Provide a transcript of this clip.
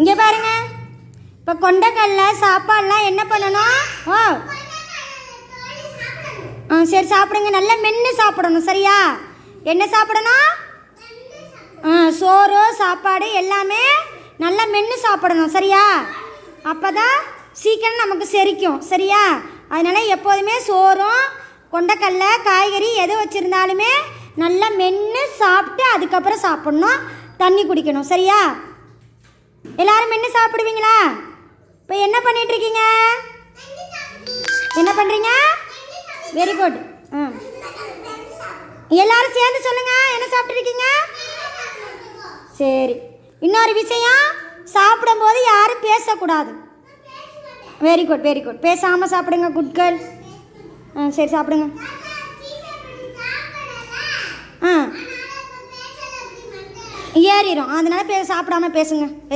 இங்கே பாருங்க. இப்போ கொண்டக்கடல சாப்பாடெலாம் என்ன பண்ணணும்? ஓ. ஆ சரி சாப்பிடுங்க. நல்லா மென்று சாப்பிடணும் சரியா? என்ன சாப்பிடணும்? ஆ சோறு சாப்பாடு எல்லாமே நல்லா மென்று சாப்பிடணும் சரியா? அப்போ தான் சீக்கிரம் நமக்கு செரிக்கும் சரியா? அதனால் எப்போதுமே சோறும் கொண்டக்கடல காய்கறி எது வச்சுருந்தாலுமே நல்லா மென்று சாப்பிட்டு அதுக்கப்புறம் சாப்பிட்ணும். தண்ணி குடிக்கணும் சரியா? எல்லாரும் மென்று சாப்பிடுவீங்களா? இப்போ என்ன பண்ணிட்டு இருக்கீங்க? என்ன பண்ணுறீங்க வெரி குட் ஆ எல்லாரும் சேர்ந்து சொல்லுங்க என்ன சாப்பிட்ருக்கீங்க சரி. இன்னொரு விஷயம் சாப்பிடும்போது யாரும் பேசக்கூடாது. வெரி குட் வெரி குட் பேசாமல் சாப்பிடுங்க குட் கேர்ள் ஆ சரி சாப்பிடுங்க. ஆ ஏறிடும் அதனால பே சாப்பிடாம பேசுங்க.